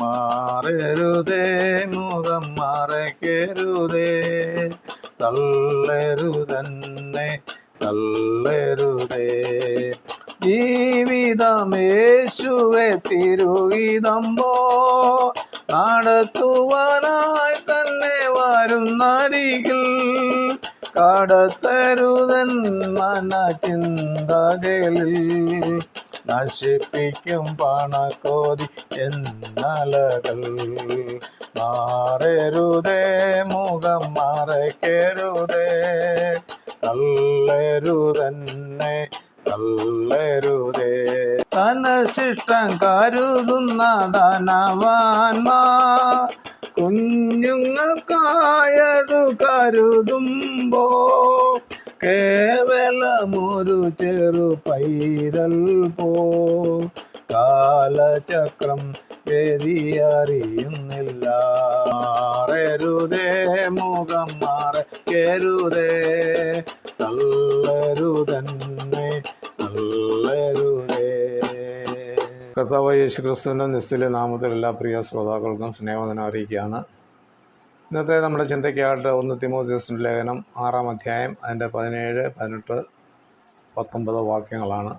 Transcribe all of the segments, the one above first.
മാറരുതേ മുഖം മറക്കരുതേ തള്ളരുതന്നെ തള്ളരുതേ. ജീവിതമേശുവെ തിരുവിതമ്പോ. നടത്തുവാനായി തന്നെ വരുന്നരികിൽ കടത്തരുതൻ മന ചിന്തകളിൽ നശിപ്പിക്കും പണക്കോതി എന്നലകൾ. മാറരുതേ മുഖം മറയ്ക്കരുതേ. തള്ളരുതന്നെ തള്ളരുതേ. തനശിഷ്ടം കരുതുന്ന ധനവാന്മാ കുഞ്ഞുങ്ങൾക്കായതു കരുതുമ്പോ കേവലമൊരു ചെറു പൈതൽ പോ. കാലചക്രം വ്യതിയറിയുന്നില്ല മാറരുതേ മുഖം മാറരുതേ തള്ളരുതന്നെ തള്ളരുതേ. കർത്താവ് യേശു ക്രിസ്തുവിന്റെ നിസ്തുല്യ നാമത്തിൽ എല്ലാ പ്രിയ ശ്രോതാക്കൾക്കും സ്നേഹവനം അറിയിക്കുകയാണ്. ഇന്നത്തെ നമ്മുടെ ചിന്തയ്ക്കായിട്ട് ഒന്ന് തിമോസിയസിന്റെ ലേഖനം ആറാം അധ്യായം അതിന്റെ പതിനേഴ് പതിനെട്ട് പത്തൊമ്പത് വാക്യങ്ങളാണ്.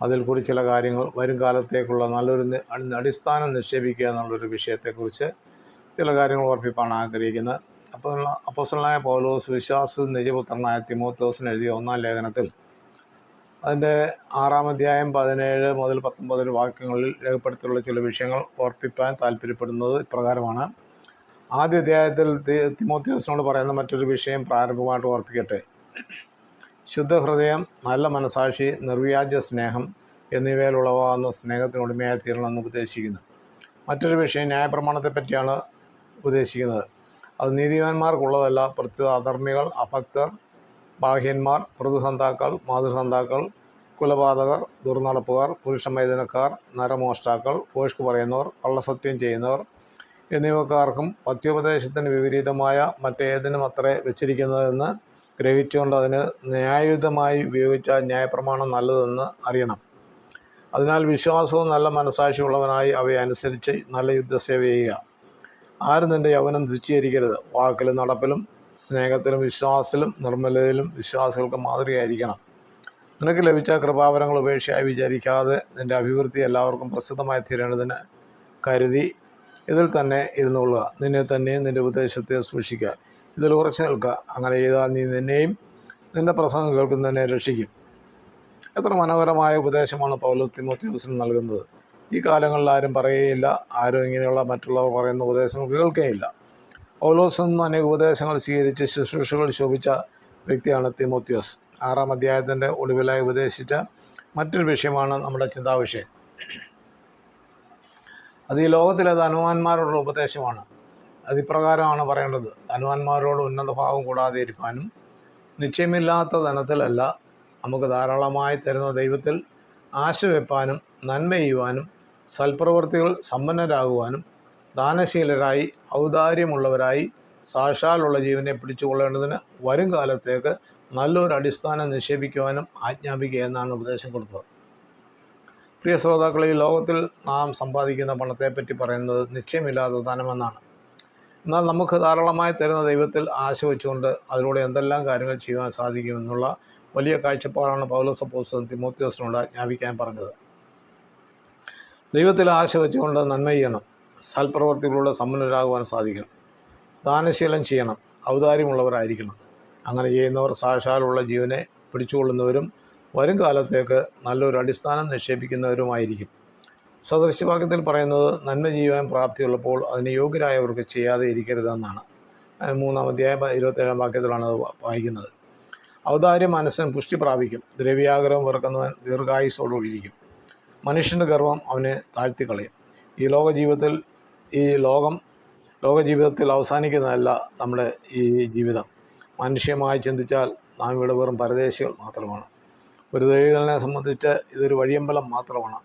അതിൽ കൂടി ചില കാര്യങ്ങൾ വരും കാലത്തേക്കുള്ള നല്ലൊരു അടിസ്ഥാനം നിക്ഷേപിക്കുക എന്നുള്ളൊരു വിഷയത്തെക്കുറിച്ച് ചില കാര്യങ്ങൾ ഓർപ്പിപ്പാണ് ആഗ്രഹിക്കുന്നത്. അപ്പോൾ അപ്പോസലായ പൗലോസ് വിശ്വാസ നിജപുത്രനായ തിമോത്തോസിന് എഴുതിയ ഒന്നാം ലേഖനത്തിൽ അതിന്റെ ആറാം അധ്യായം പതിനേഴ് മുതൽ പത്തൊമ്പത് വാക്യങ്ങളിൽ രേഖപ്പെടുത്തിയുള്ള ചില വിഷയങ്ങൾ ഓർപ്പിപ്പാൻ താല്പര്യപ്പെടുന്നത് ഇപ്രകാരമാണ്. ആദ്യ അധ്യായത്തിൽ തി- തിമോത്തിയോസിനോട് പറയുന്ന മറ്റൊരു വിഷയം പ്രാരംഭമായിട്ട് ഓർപ്പിക്കട്ടെ. ശുദ്ധഹൃദയം നല്ല മനസാക്ഷി നിർവ്യാജ സ്നേഹം എന്നിവയിൽ ഉളവാകുന്ന സ്നേഹത്തിനുടമയായി തീരണമെന്ന് ഉപദേശിക്കുന്നു. മറ്റൊരു വിഷയം ന്യായപ്രമാണത്തെ പറ്റിയാണ് ഉപദേശിക്കുന്നത്. അത് നീതിമാന്മാർക്കുള്ളതല്ല പ്രത്യേക അധർമ്മികൾ അഭക്തർ ബാഹ്യന്മാർ പ്രതിസന്ധാക്കൾ മാതൃസന്ധാക്കൾ കുലപാതകർ ദുർനടപ്പുകാർ പുരുഷമൈതനക്കാർ നരമോഷ്ടാക്കൾ ഭോഷ്ക് പറയുന്നവർ കള്ളസത്യം ചെയ്യുന്നവർ എന്നിവക്കാർക്കും പത്യോപദേശത്തിന് വിപരീതമായ മറ്റേതിനും അത്രേ വെച്ചിരിക്കുന്നതെന്ന് ഗ്രഹിച്ചുകൊണ്ട് അതിന് ന്യായയുതമായി ഉപയോഗിച്ച ന്യായപ്രമാണം നല്ലതെന്ന് അറിയണം. അതിനാൽ വിശ്വാസവും നല്ല മനസാക്ഷിയുള്ളവനായി അവയെ അനുസരിച്ച് നല്ല യുദ്ധസേവ ചെയ്യുക. ആരും നിന്റെ യൗവനം തുച്ഛീകരിക്കരുത് വാക്കിലും നടപ്പിലും സ്നേഹത്തിലും വിശ്വാസത്തിലും നിർമ്മലതയിലും വിശ്വാസികൾക്ക് മാതൃകയായിരിക്കണം. നിനക്ക് ലഭിച്ച കൃപാവരങ്ങൾ ഉപേക്ഷയായി വിചാരിക്കാതെ നിന്റെ അഭിവൃദ്ധി എല്ലാവർക്കും പ്രസിദ്ധമായി തീരേണ്ടതിന് കരുതി ഇതിൽ തന്നെ ഇരുന്നുകൊള്ളുക. നിന്നെ തന്നെയും നിന്റെ ഉപദേശത്തെ സൂക്ഷിക്കുക. ഇതിൽ ഉറച്ചു നിൽക്കുക. അങ്ങനെ ചെയ്താൽ നീ നിന്നെയും നിന്റെ പ്രസംഗം കേൾക്കുന്നതിനെ രക്ഷിക്കും. എത്ര മനോഹരമായ ഉപദേശമാണ് പൗലോസ് തിമോത്തിയോസിന് നൽകുന്നത്. ഈ കാലങ്ങളിൽ ആരും പറയുകയില്ല. ആരും ഇങ്ങനെയുള്ള മറ്റുള്ളവർ പറയുന്ന ഉപദേശങ്ങൾ കേൾക്കുകയില്ല. പൗലോസിൽ നിന്ന് അനേക ഉപദേശങ്ങൾ സ്വീകരിച്ച് ശുശ്രൂഷകൾ ശോഭിച്ച വ്യക്തിയാണ് തിമോത്യോസ് ആറാം അധ്യായത്തിന്റെ ഒളിവിലായി ഉപദേശിച്ച മറ്റൊരു വിഷയമാണ് നമ്മുടെ ചിന്താവിഷയം. അത് ഈ ലോകത്തിലെ ധനവാന്മാരോടുള്ള ഉപദേശമാണ്. അതിപ്രകാരമാണ് പറയേണ്ടത്. ധനവാന്മാരോട് ഉന്നത ഭാവം കൂടാതെ ഇരിക്കാനും നിശ്ചയമില്ലാത്ത ധനത്തിലല്ല നമുക്ക് ധാരാളമായി തരുന്ന ദൈവത്തിൽ ആശ വെപ്പാനും നന്മ ചെയ്യുവാനും സൽപ്രവൃത്തികൾ സമ്പന്നരാകുവാനും ദാനശീലരായി ഔദാര്യമുള്ളവരായി സാക്ഷാലുള്ള ജീവനെ പിടിച്ചുകൊള്ളേണ്ടതിന് വരും കാലത്തേക്ക് നല്ലൊരു അടിസ്ഥാനം നിക്ഷേപിക്കുവാനും ആജ്ഞാപിക്കുക എന്നാണ് ഉപദേശം കൊടുത്തത്. പ്രിയ ശ്രോതാക്കളെ ഈ ലോകത്തിൽ നാം സമ്പാദിക്കുന്ന പണത്തെപ്പറ്റി പറയുന്നത് നിശ്ചയമില്ലാത്ത ധനമെന്നാണ്. എന്നാൽ നമുക്ക് ധാരാളമായി തരുന്ന ദൈവത്തിൽ ആശ വെച്ചുകൊണ്ട് അതിലൂടെ എന്തെല്ലാം കാര്യങ്ങൾ ചെയ്യുവാൻ സാധിക്കുമെന്നുള്ള വലിയ കാഴ്ചപ്പാടാണ് പൗലോസ് അപ്പോസ്തലൻ തിമോത്യോസിനോട് ആജ്ഞാപിക്കാൻ പറഞ്ഞത്. ദൈവത്തിൽ ആശ വെച്ചുകൊണ്ട് നന്മ ചെയ്യണം. സൽപ്രവർത്തികളുടെ സമ്പന്നരാകുവാൻ സാധിക്കണം. ദാനശീലം ചെയ്യണം ഔദാര്യമുള്ളവരായിരിക്കണം. അങ്ങനെ ചെയ്യുന്നവർ സാക്ഷാലുള്ള ജീവനെ പിടിച്ചുകൊള്ളുന്നവരും വരും കാലത്തേക്ക് നല്ലൊരു അടിസ്ഥാനം നിക്ഷേപിക്കുന്നവരുമായിരിക്കും. സദൃശ്യവാക്യത്തിൽ പറയുന്നത് നന്മ ചെയ്യുവാൻ പ്രാപ്തിയുള്ളപ്പോൾ അതിന് യോഗ്യരായവർക്ക് ചെയ്യാതെ ഇരിക്കരുതെന്നാണ്. മൂന്നാം അധ്യായം ഇരുപത്തേഴാം വാക്യത്തിലാണ് അത് വായിക്കുന്നത്. ഔദാര്യ മനസ്സിന് പുഷ്ടി പ്രാപിക്കും ദ്രവ്യാഗ്രഹം വെറുക്കുന്നവൻ ദീർഘായുസോടുകൂടിയിരിക്കും മനുഷ്യന്റെ ഗർവം അവനെ താഴ്ത്തിക്കളയും. ഈ ലോക ജീവിതത്തിൽ ഈ ലോകം ലോക ജീവിതത്തിൽ അവസാനിക്കുന്നതല്ല നമ്മുടെ ഈ ജീവിതം. മനുഷ്യമായി ചിന്തിച്ചാൽ നാം ഇവിടെ വെറും പരദേശികൾ മാത്രമാണ്. ഒരു ദൈവങ്ങളെ സംബന്ധിച്ച് ഇതൊരു വഴിയമ്പലം മാത്രമാണ്.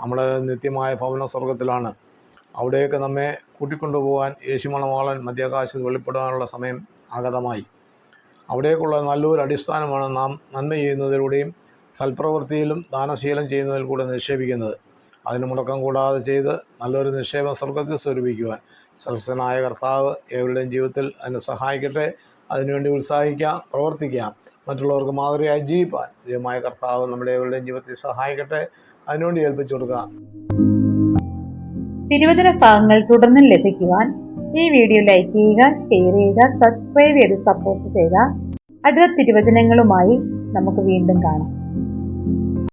നമ്മുടെ നിത്യമായ ഭവന സ്വർഗത്തിലാണ് അവിടെയൊക്കെ നമ്മെ കൂട്ടിക്കൊണ്ടുപോകാൻ യേശുമണവാളൻ മധ്യാകാശത്ത് വെളിപ്പെടാനുള്ള സമയം ആഗതമായി. അവിടേക്കുള്ള നല്ലൊരു അടിസ്ഥാനമാണ് നാം നന്മ ചെയ്യുന്നതിലൂടെയും സൽപ്രവൃത്തിയിലും ദാനശീലം ചെയ്യുന്നതിൽ കൂടെ നിക്ഷേപിക്കുന്നത്. അതിന് മുടക്കം കൂടാതെ ചെയ്ത് നല്ലൊരു നിക്ഷേപം സ്വർഗത്തിൽ സ്വരൂപിക്കുവാൻ സർവസ്വനായ കർത്താവ് ഏവരുടെയും ജീവിതത്തിൽ അതിനെ സഹായിക്കട്ടെ അതിനുവേണ്ടി ഉത്സാഹിക്കാം പ്രവർത്തിക്കാം. മറ്റുള്ളവർക്ക് മാതൃകയായി ജീവിപ്പാൻ ദൈവമായ കർത്താവ് നമ്മുടെ ഏവരുടെയും ജീവിതത്തിൽ സഹായിക്കട്ടെ അതിനുവേണ്ടി ഏൽപ്പിച്ചു കൊടുക്കാം. തിരുവചന ഭാഗങ്ങൾ തുടർന്നും ലഭിക്കുവാൻ ഈ വീഡിയോ ലൈക്ക് ചെയ്യുക ഷെയർ ചെയ്യുക സബ്സ്ക്രൈബ് ചെയ്ത് സപ്പോർട്ട് ചെയ്യുക. അടുത്ത തിരുവചനങ്ങളുമായി നമുക്ക് വീണ്ടും കാണാം.